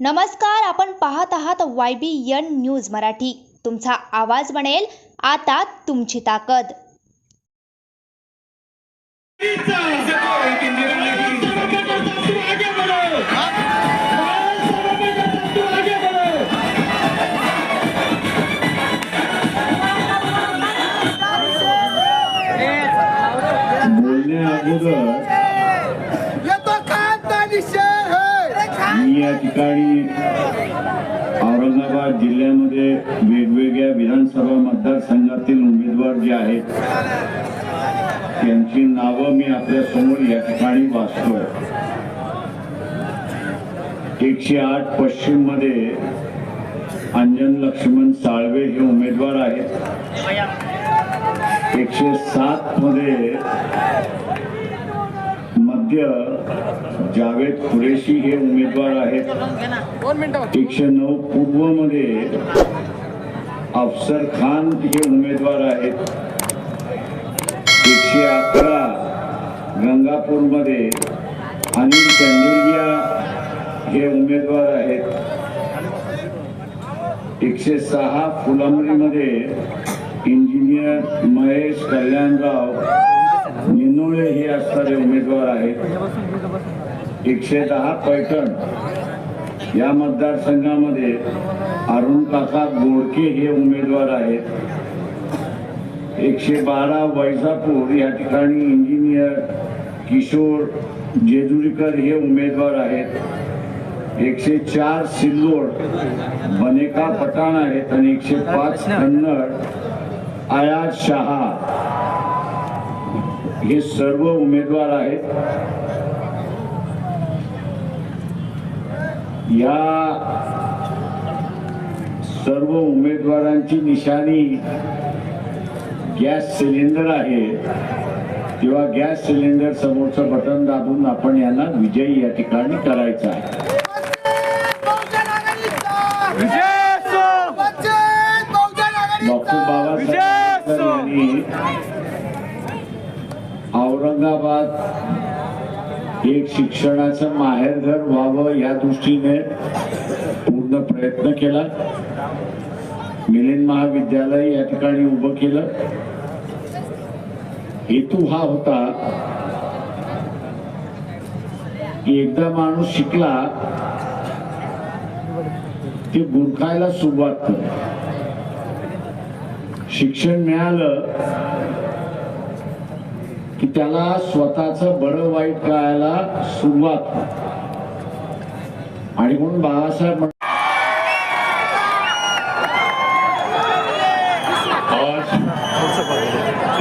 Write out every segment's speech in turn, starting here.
नमस्कार आपण पाहत आहात Y B N news Marathi. तुमचा आवाज बनेल आता तुमची ताकद. बोलण्या अगोदर मी या ठिकाणी औरंगाबाद जिल्ह्यामध्ये वेगवेगळ्या विधानसभा मतदारसंघातील उमेदवार जे आहेत त्यांची नावं मी आपल्यासमोर या ठिकाणी वाचतोय. एकशे आठ पश्चिममध्ये अंजन लक्ष्मण साळवे हे उमेदवार आहेत. एकशे सात मध्ये मध्य जावेद कुरेशी हे उमेदवार एकशे नऊ पूर्व मध्ये अफसर खान हे उमेदवार एकशे अकरा गंगापूर मध्ये अनिल चंदेलिया हे उमेदवार एकशे सहा फुलंब्रीमध्ये इंजिनियर महेश कल्याणराव निनोळे हे असणारे उमेदवार आहेत. एकशे दहा पैठण या मतदारसंघामध्ये अरुण काका गोडके हे उमेदवार आहेत. एकशे बारा वैजापूर या ठिकाणी इंजिनियर किशोर जेजुरीकर हे उमेदवार आहेत. एकशे चार सिल्लोड बनेका पठाण आहेत. आणि एकशे पाच कन्नड आयात शहा. हे सर्व उमेदवार आहेत. या सर्व उमेदवारांची निशाणी गॅस सिलेंडर आहे. किंवा गॅस सिलेंडर समोरचं बटन दाबून आपण यांना विजयी या ठिकाणी करायचा आहे. डॉक्टर बाबासाहेब यांनी औरंगाबाद एक शिक्षणाचं माहेरघर व्हावं या दृष्टीने पूर्ण प्रयत्न केला. मिलिंद महाविद्यालय या ठिकाणी उभं केलं. हेतू हा होता की एकदा माणूस शिकला ते गुरखायला सुरुवात शिक्षण मिळालं की त्याला स्वतःच बरं वाईट कळायला सुरुवात. आणि म्हणून बाळासाहेब म्हण- आज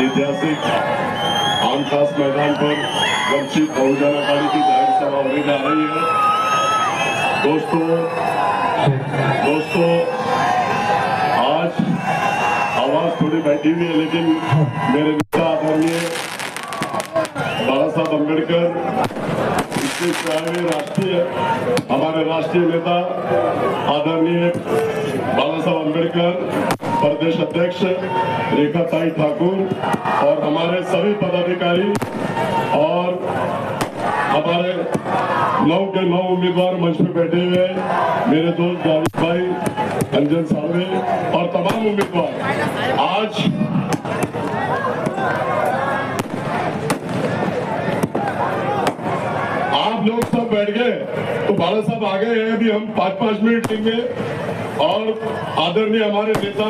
ऐतिहासिक आमखास मैदान पर वंचित बहुजन अघाड़ी की जाहिर सभा होने जा रही है. दोस्तों दोस्तों आज आवाज थोड़ी बैठी हुई है लेकिन मेरे नेता आदरणीय बाबा साहब अंबेडकर इसके चाहे राष्ट्रीय, हमारे राष्ट्रीय नेता, आदरणीय बाबा साहब अंबेडकर प्रदेश अध्यक्ष रेखा ठाकुर और हमारे सभी पदाधिकारी और हमारे नौ के नौ उम्मीदवार मंच पे बैठे हुए मेरे दोस्त जावेद भाई, अंजन सालवे और तमाम उम्मीदवार। आज आप लोग सब बैठ गए साहब आ गए हैं अभी हम पाँच पाँच मिनट लेंगे और आदरणीय हमारे नेता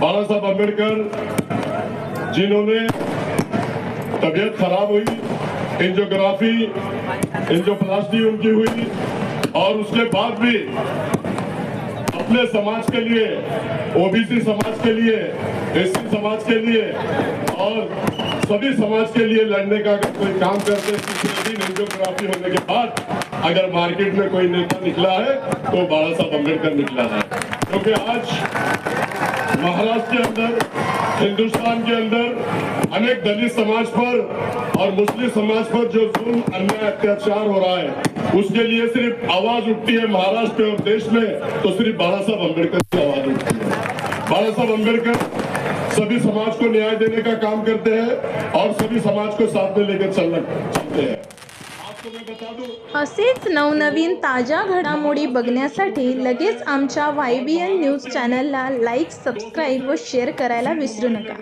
बाला साहब अंबेडकर जिन्होंने तबीयत खराब हुई, एंजियोग्राफी, एंजियोप्लास्टी उनकी हुई, और उसके बाद भी अपने समाज के लिए, ओबीसी समाज के लिए, एससी समाज के लिए, और सभी समाज के लिए लड़ने का अगर कोई काम करते हैं एंजियोग्राफी होने के बाद अगर मार्केट में कोई नेता निकला है तो बाला साहब अंबेडकर निकला है। क्योंकि आज महाराष्ट्र के अंदर, हिंदुस्तान के अंदर अनेक दलित समाज पर और मुस्लिम समाज पर जो जुल्म, अन्याय, अत्याचार हो रहा है, उसके लिए सिर्फ़ आवाज़ उठती है महाराष्ट्र और देश में तो सिर्फ़ बाला साहब अंबेडकर की आवाज़ उठती है। बाला साहब अंबेडकर सभी समाज को न्याय देने का काम करते हैं और सभी समाज को साथ में लेकर चलना, चलते हैं। असेच नवनवीन ताज्या घडामोडी बघण्यासाठी लगेच आमच्या वाय बी एन न्यूज चॅनलला लाईक सबस्क्राईब व शेअर करायला विसरू नका.